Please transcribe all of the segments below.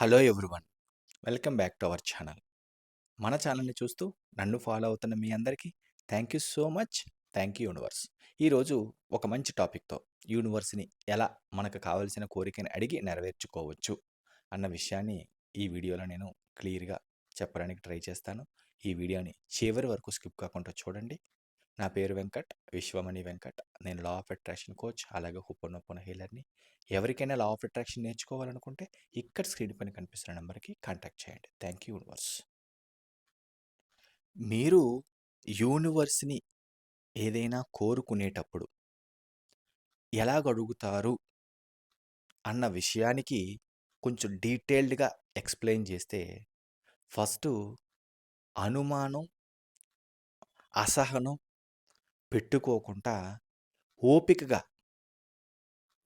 Hello everyone. Welcome back to our channel. మన ఛానల్ని చూస్తూ నన్ను ఫాలో అవుతున్న మీ అందరికీ thank you so much. Thank you universe. ఈరోజు ఒక మంచి టాపిక్తో యూనివర్స్ని ఎలా మనకు కావలసిన కోరికని అడిగి నెరవేర్చుకోవచ్చు అన్న విషయాన్ని ఈ వీడియోలో నేను క్లియర్గా చెప్పడానికి ట్రై చేస్తాను. ఈ వీడియోని చివరి వరకు స్కిప్ కాకుండా చూడండి. నా పేరు వెంకట్. విశ్వమణి వెంకట్. నేను లా ఆఫ్ అట్రాక్షన్ కోచ్ అలాగే హుప్పనొప్పన హీలర్ని ఎవరికైనా లా ఆఫ్ అట్రాక్షన్ నేర్చుకోవాలనుకుంటే ఇక్కడ స్క్రీన్ పైన కనిపిస్తున్న నెంబర్కి కాంటాక్ట్ చేయండి. థ్యాంక్ యూ యూనివర్స్ మీరు యూనివర్స్ని ఏదైనా కోరుకునేటప్పుడు ఎలాగడుగుతారు అన్న విషయానికి కొంచెం డీటెయిల్డ్గా ఎక్స్ప్లెయిన్ చేస్తే ఫస్ట్ అనుమానం అసహనం పెట్టుకోకుండా ఓపికగా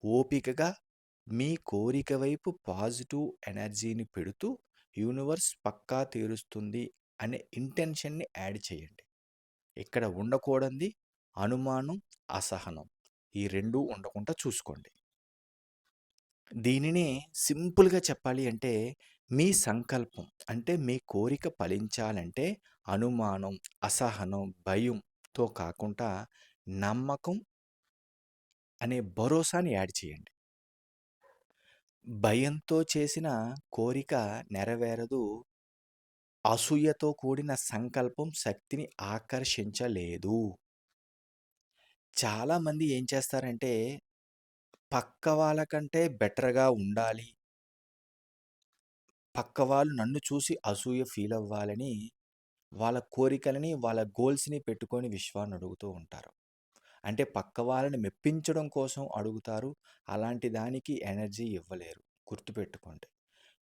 ఓపికగా మీ కోరిక వైపు పాజిటివ్ ఎనర్జీని పెడుతూ యూనివర్స్ పక్కా తీరుస్తుంది అనే ఇంటెన్షన్ని యాడ్ చేయండి. ఇక్కడ ఉండకూడదు అనుమానం అసహనం ఈ రెండూ ఉండకుండా చూసుకోండి. దీనిని సింపుల్గా చెప్పాలి అంటే మీ సంకల్పం అంటే మీ కోరిక ఫలించాలంటే అనుమానం అసహనం భయం తో కాకుండా నమ్మకం అనే భరోసాని యాడ్ చేయండి. భయంతో చేసిన కోరిక నెరవేరదు. అసూయతో కూడిన సంకల్పం శక్తిని ఆకర్షించలేదు. చాలామంది ఏం చేస్తారంటే పక్క వాళ్ళకంటే బెటర్గా ఉండాలి. పక్క వాళ్ళు నన్ను చూసి అసూయ ఫీల్ అవ్వాలని వాళ్ళ కోరికలని వాళ్ళ గోల్స్ని పెట్టుకొని విశ్వాన్ని అడుగుతూ ఉంటారు. అంటే పక్క వాళ్ళని మెప్పించడం కోసం అడుగుతారు. అలాంటి దానికి ఎనర్జీ ఇవ్వలేరు. గుర్తుపెట్టుకోండి.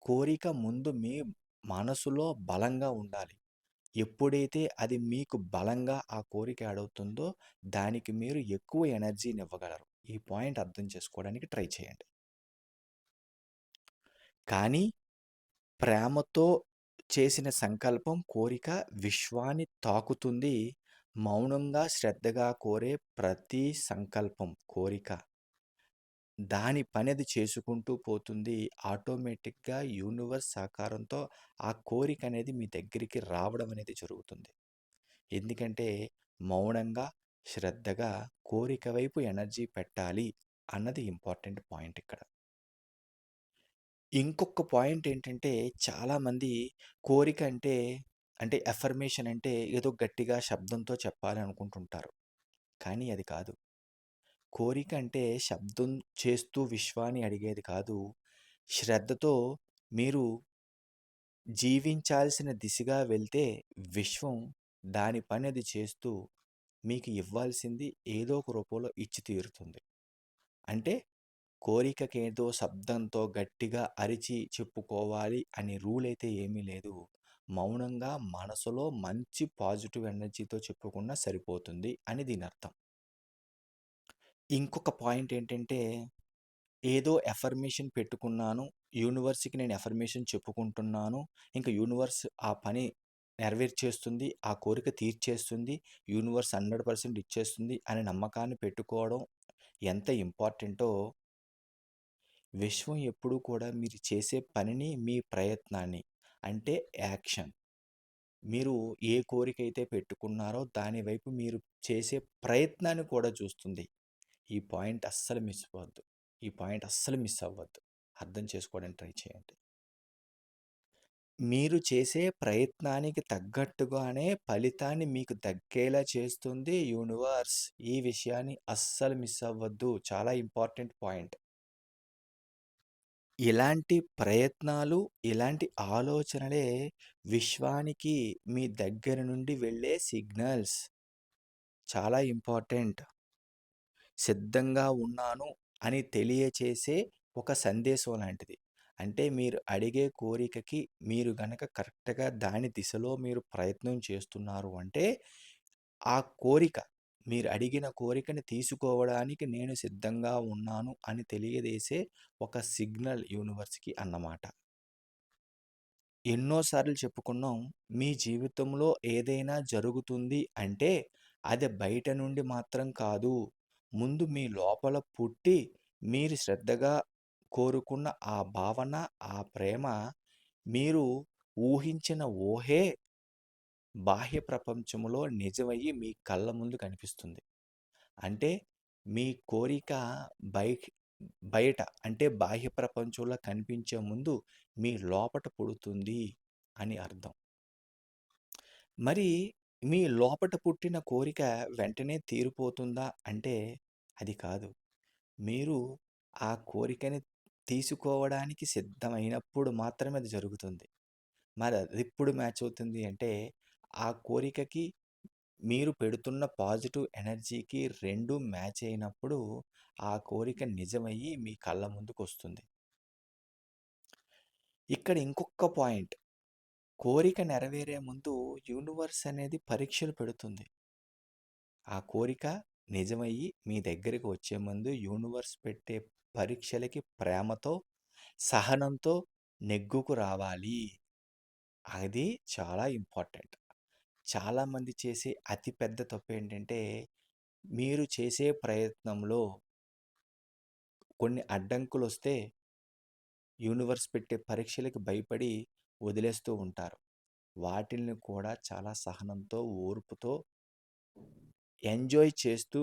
కోరిక ముందు మీ మనసులో బలంగా ఉండాలి. ఎప్పుడైతే అది మీకు బలంగా ఆ కోరిక అడుగుతుందో దానికి మీరు ఎక్కువ ఎనర్జీని ఇవ్వగలరు. ఈ పాయింట్ అర్థం చేసుకోవడానికి ట్రై చేయండి. కానీ ప్రేమతో చేసిన సంకల్పం కోరిక విశ్వాన్ని తాకుతుంది. మౌనంగా శ్రద్ధగా కోరే ప్రతి సంకల్పం కోరిక. దాని పని అది చేసుకుంటూ పోతుంది. ఆటోమేటిక్గా యూనివర్స్ సహకారంతో ఆ కోరిక అనేది మీ దగ్గరికి రావడం అనేది జరుగుతుంది. ఎందుకంటే మౌనంగా శ్రద్ధగా కోరిక వైపు ఎనర్జీ పెట్టాలి అన్నది ఇంపార్టెంట్ పాయింట్ ఇక్కడ. ఇంకొక పాయింట్ ఏంటంటే చాలామంది కోరిక అంటే అంటే ఎఫర్మేషన్ అంటే ఏదో గట్టిగా శబ్దంతో చెప్పాలి అనుకుంటుంటారు కానీ అది కాదు. కోరిక అంటే శబ్దం చేస్తూ విశ్వాన్ని అడిగేది కాదు. శ్రద్ధతో మీరు జీవించాల్సిన దిశగా వెళ్తే విశ్వం దాని పని అది చేస్తూ మీకు ఇవ్వాల్సింది ఏదో ఒక రూపంలో ఇచ్చి తీరుతుంది అంటే కోరికకేదో శబ్దంతో గట్టిగా అరిచి చెప్పుకోవాలి అనే రూల్ అయితే ఏమీ లేదు. మౌనంగా మనసులో మంచి పాజిటివ్ ఎనర్జీతో చెప్పుకున్నా సరిపోతుంది అని దీని అర్థం. ఇంకొక పాయింట్ ఏంటంటే ఏదో ఎఫర్మేషన్ పెట్టుకున్నాను యూనివర్స్కి నేను ఎఫర్మేషన్ చెప్పుకుంటున్నాను ఇంకా యూనివర్స్ ఆ పని నెరవేర్చేస్తుంది ఆ కోరిక తీర్చేస్తుంది యూనివర్స్ హండ్రెడ్ పర్సెంట్ ఇచ్చేస్తుంది అనే నమ్మకాన్ని పెట్టుకోవడం ఎంత ఇంపార్టెంటో విశ్వం ఎప్పుడూ కూడా మీరు చేసే పనిని మీ ప్రయత్నాన్ని అంటే యాక్షన్. మీరు ఏ కోరిక అయితే పెట్టుకున్నారో దాని వైపు మీరు చేసే ప్రయత్నాన్ని కూడా చూస్తుంది. ఈ పాయింట్ అస్సలు మిస్ అవ్వద్దు. ఈ పాయింట్ అస్సలు మిస్ అవ్వద్దు. అర్థం చేసుకోవడానికి ట్రై చేయండి. మీరు చేసే ప్రయత్నానికి తగ్గట్టుగానే ఫలితాన్ని మీకు దక్కేలా చేస్తుంది యూనివర్స్. ఈ విషయాన్ని అస్సలు మిస్ అవ్వద్దు. చాలా ఇంపార్టెంట్ పాయింట్. ఇలాంటి ప్రయత్నాలు ఇలాంటి ఆలోచనలే విశ్వానికి మీ దగ్గర నుండి వెళ్ళే సిగ్నల్స్. చాలా ఇంపార్టెంట్. సిద్ధంగా ఉన్నాను అని తెలియచేసే ఒక సందేశం లాంటిది. అంటే మీరు అడిగే కోరికకి మీరు గనక కరెక్ట్గా దాని దిశలో మీరు ప్రయత్నం చేస్తున్నారు అంటే ఆ కోరిక మీరు అడిగిన కోరికని తీసుకోవడానికి నేను సిద్ధంగా ఉన్నాను అని తెలియజేసే ఒక సిగ్నల్ యూనివర్స్కి అన్నమాట. ఎన్నోసార్లు చెప్పుకున్నాం మీ జీవితంలో ఏదైనా జరుగుతుంది అంటే అది బయట నుండి మాత్రం కాదు. ముందు మీ లోపల పుట్టి మీరు శ్రద్ధగా కోరుకున్న ఆ భావన, ఆ ప్రేమ మీరు ఊహించిన ఊహే బాహ్య ప్రపంచంలో నిజమయ్యి మీ కళ్ళ ముందు కనిపిస్తుంది. అంటే మీ కోరిక బైక్ బయట అంటే బాహ్య ప్రపంచంలో కనిపించే ముందు మీ లోపట పుడుతుంది అని అర్థం. మరి మీ లోపట పుట్టిన కోరిక వెంటనే తీరిపోతుందా అంటే అది కాదు. మీరు ఆ కోరికని తీసుకోవడానికి సిద్ధమైనప్పుడు మాత్రమే అది జరుగుతుంది. మరి అదెప్పుడు మ్యాచ్ అవుతుంది అంటే ఆ కోరికకి మీరు పెడుతున్న పాజిటివ్ ఎనర్జీకి రెండు మ్యాచ్ అయినప్పుడు ఆ కోరిక నిజమయ్యి మీ కళ్ళ ముందుకు వస్తుంది ఇక్కడ ఇంకొక పాయింట్. కోరిక నెరవేరే ముందు యూనివర్స్ అనేది పరీక్షలు పెడుతుంది. ఆ కోరిక నిజమయ్యి మీ దగ్గరికి వచ్చే ముందు యూనివర్స్ పెట్టే పరీక్షలకి ప్రేమతో, సహనంతో నెగ్గుకు రావాలి. అది చాలా ఇంపార్టెంట్. చాలామంది చేసే అతి పెద్ద తప్పేంటంటే మీరు చేసే ప్రయత్నంలో కొన్ని అడ్డంకులు వస్తే యూనివర్స్ పెట్టే పరీక్షలకు భయపడి వదిలేస్తూ ఉంటారు. వాటిల్ని కూడా చాలా సహనంతో, ఓర్పుతో ఎంజాయ్ చేస్తూ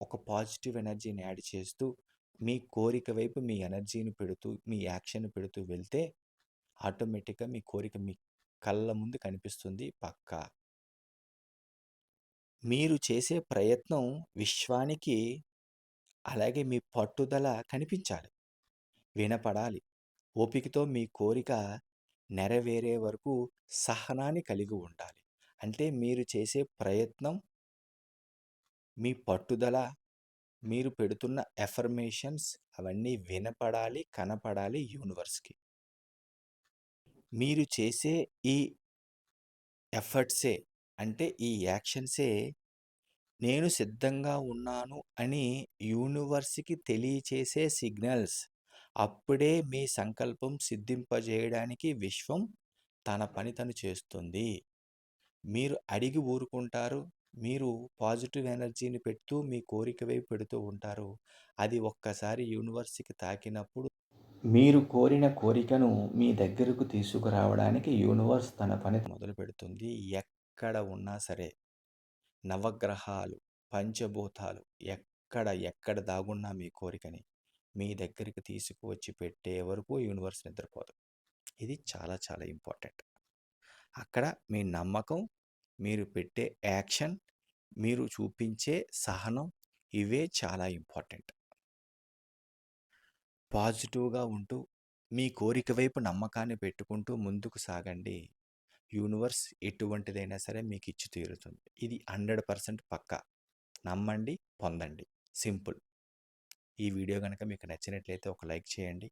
ఒక పాజిటివ్ ఎనర్జీని యాడ్ చేస్తూ మీ కోరిక వైపు మీ ఎనర్జీని పెడుతూ, మీ యాక్షన్ పెడుతూ వెళ్తే ఆటోమేటిక్‌గా మీ కోరిక మీ కళ్ళ ముందు కనిపిస్తుంది పక్కా. మీరు చేసే ప్రయత్నం విశ్వానికి అలాగే మీ పట్టుదల కనిపించాలి. వినపడాలి. ఓపికతో మీ కోరిక నెరవేరే వరకు సహనాన్ని కలిగి ఉండాలి. అంటే మీరు చేసే ప్రయత్నం మీ పట్టుదల, మీరు పెడుతున్న ఎఫర్మేషన్స్ అవన్నీ వినపడాలి, కనపడాలి యూనివర్స్‌కి. మీరు చేసే ఈ ఎఫర్ట్సే అంటే ఈ యాక్షన్సే నేను సిద్ధంగా ఉన్నాను అని యూనివర్స్‌కి తెలియచేసే సిగ్నల్స్. అప్పుడే మీ సంకల్పం సిద్ధింపజేయడానికి విశ్వం తన పని తను చేస్తుంది. మీరు అడిగి ఊరుకుంటారు. మీరు పాజిటివ్ ఎనర్జీని పెడుతూ మీ కోరిక వైపు పెడుతూ ఉంటారు. అది ఒక్కసారి యూనివర్స్‌కి తాకినప్పుడు మీరు కోరిన కోరికను మీ దగ్గరకు తీసుకురావడానికి యూనివర్స్ తన పని మొదలుపెడుతుంది. ఎక్కడ ఉన్నా సరే. నవగ్రహాలు, పంచభూతాలు ఎక్కడ ఎక్కడ దాగున్నా మీ కోరికని మీ దగ్గరికి తీసుకువచ్చి పెట్టే వరకు యూనివర్స్ నిద్రపోదు. ఇది చాలా చాలా ఇంపార్టెంట్. అక్కడ మీ నమ్మకం, మీరు పెట్టే యాక్షన్, మీరు చూపించే సహనం ఇవే చాలా ఇంపార్టెంట్. పాజిటివ్‌గా ఉంటూ, మీ కోరిక వైపు నమ్మకాన్ని పెట్టుకుంటూ ముందుకు సాగండి. యూనివర్స్ ఎటువంటిదైనా సరే మీకు ఇచ్చి తీరుతుంది. ఇది 100% పక్కా. నమ్మండి, పొందండి. సింపుల్. ఈ వీడియో కనుక మీకు నచ్చినట్లయితే ఒక లైక్ చేయండి.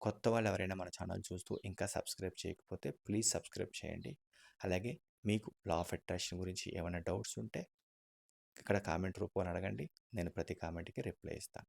కొత్త వాళ్ళు ఎవరైనా మన ఛానల్ చూస్తూ ఇంకా సబ్స్క్రైబ్ చేయకపోతే ప్లీజ్ సబ్స్క్రైబ్ చేయండి. అలాగే మీకు లా ఆఫ్ అట్రాక్షన్ గురించి ఏమైనా డౌట్స్ ఉంటే ఇక్కడ కామెంట్ రూపంలో అడగండి. నేను ప్రతి కామెంట్‌కి రిప్లై ఇస్తాను.